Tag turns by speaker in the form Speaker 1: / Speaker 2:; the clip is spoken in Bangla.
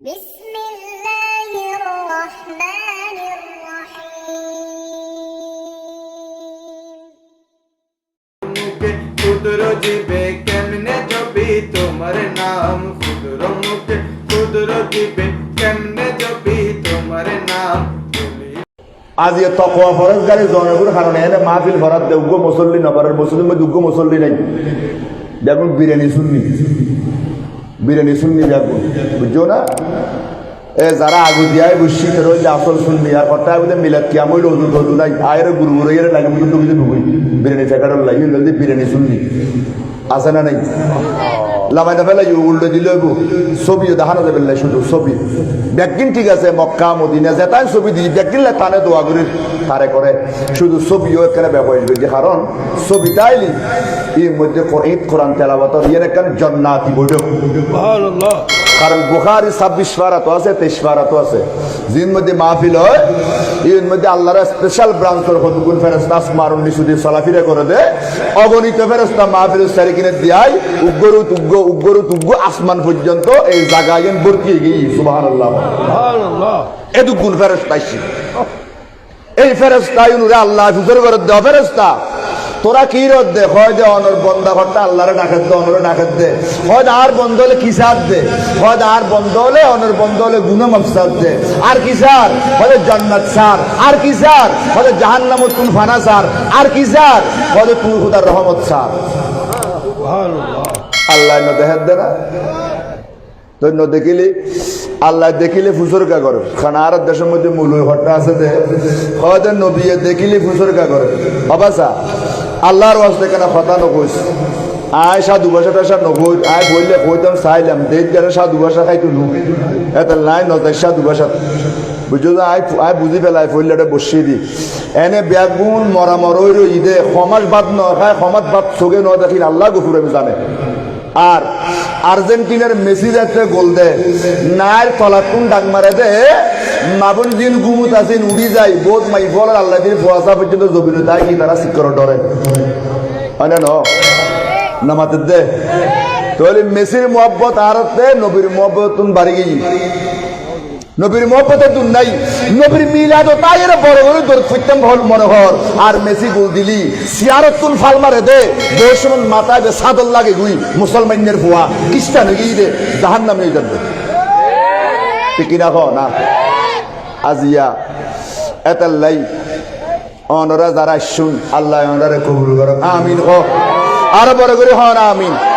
Speaker 1: بسم الله الرحمن الرحيم
Speaker 2: মুখে ক্ষুদ্র জীবে কেমনে জপি তোমার নাম ক্ষুদ্র মুখে ক্ষুদ্র জীবে কেমনে জপি তোমার নাম বলি
Speaker 3: আজ ইয়ে তকোয়া ফরজ গাড়ি জনগুলোর কারণে এনে মাহফিল ফরাত দে উগ্র মুসল্লি নগরের মুসলিম মধ্যে উগ্র মুসল্লি নাই দেখুন বিরিয়ানি শুননি বিরিয়ানি শুননি আগুন। বুঝছ না? এ যারা আগু দিয়াই বুঝছি হচ্ছে আসল শুননি আর কথা বুঝে মিলাত কি আমি রোজু রোজু নাই? আয়ের গুরু গুরু এর লাগে বুঝে তুমি বিরিয়ানি ফেকারল লাগে বিরিয়ানি শুননি আছে না নাই? লামাইদা ফেলাই উল্টো দিলে ছবিও দেখানো যাবে শুধু, ছবি। ব্যাগিন ঠিক আছে, মক্কা, মদিনা যেতাই ছবি দিই ব্যাগিন তানে দোয়া করি তারে করে শুধু ছবিও এখানে ব্যবহার করছে কারণ ছবি তাইলি এর মধ্যে ঈদ কোরআন তেলাবত ইয়ের একখান জন্নাতি বৈঠক কারণ বুখারি ছাব্বিশ পারাতো আছে তেইশ পারাতো আছে। যিন মধ্যে মাহফিল হয় এর মধ্যে আল্লাহর স্পেশাল ব্রাঞ্চর কতগুণ ফেরস্তা আসমারুন নিশুদি চলাফিরা করে দে অগণিত ফেরস্তা মাহফিল সারি কিনে দিয়াই উগ্গরু তুগ্গ উগ্গরু তুগ্গ আসমান পর্যন্ত এই জায়গায় বরকি গিয়ে সুবাহ আল্লাহ এদুগুণ ফেরস্তা এই ফেরস্তা আল্লাহ ফুজর করে দেওয়া ফেরস্তা তোরা কি রদ দে? হয় দে অনর বন্দা ঘরটা আল্লাহরে ডাকাত দে অনরে ডাকাত দে। হয় আর বন্ধ হলে কি সার দে? হয় আর বন্ধ হলে অনর বন্ধ হলে গুনা মাফসাদ দে। আর কি স্যার হয় জান্নাত স্যার আর কি স্যার হয় জাহান্নামত তুল ফানা স্যার আর কি স্যার হয় তুল খুদার রহমত স্যার আল্লাহ ন দেখাত দে না ধন্য দেখিলি আল্লাহ দেখিলে ফুসরকা করে। খানা আর দেশের মধ্যে মূল ঘরটা আছে দে। হয়তো নবিয়ে দেখিলে ফুসরকা করে। অবাসা আল্লাহর ওয়াস্তে কেন কথা নকইস আয় সাধু ভাষা টাষা নকই আয় বললে কইতাম চাইলাম। দেখ গেলে সাধু ভাষা খাইতো নু। এটা নাই নজাই সাধু ভাষা। বুঝছ যে আয় আয় বুঝি পেলাই ফইলাটা বসিয়ে দি। এনে বেগুন, মরা মরই রই দে সমাজ বাদ ন খায় সমাজ বাদ চোখে ন দেখি আল্লাহ গফুরে জানে। আর আর্জেন্টিনার মেসি যাত্রা গোল দে। নার তলাকুন ডাক মারে দে? মাবন দিন গুমুত আছেন, উড়ি যায়, বোধ মাই ফল আল্লাহ দিন ফোয়াশা পর্যন্ত জবিন তাই কি তারা শিক্ষর ডরে হয় না? নামাতে দে। তাহলে মেসির মোহব্বত আর দে, নবীর মোহব্বত বাড়ি গিয়ে নবীর মহব্বতে তুন নাই। নবীর মিলাদ তাই এর বড় বড় দর ফিরতাম ভল মনোহর। আর মেসি গোল দিলি। সিয়ারত ফাল মারে দে। মাথায় দে সাদল লাগে গুই মুসলমানের ফুয়া খ্রিস্টান গিয়ে দে জাহান নামে যাবে ঠিক না। আজিয়া। এতাল্লাই অনরা যারা শুন আল্লাহ অনরা কবুল করো আমিন, ও। আর বড় করে হন, আমিন।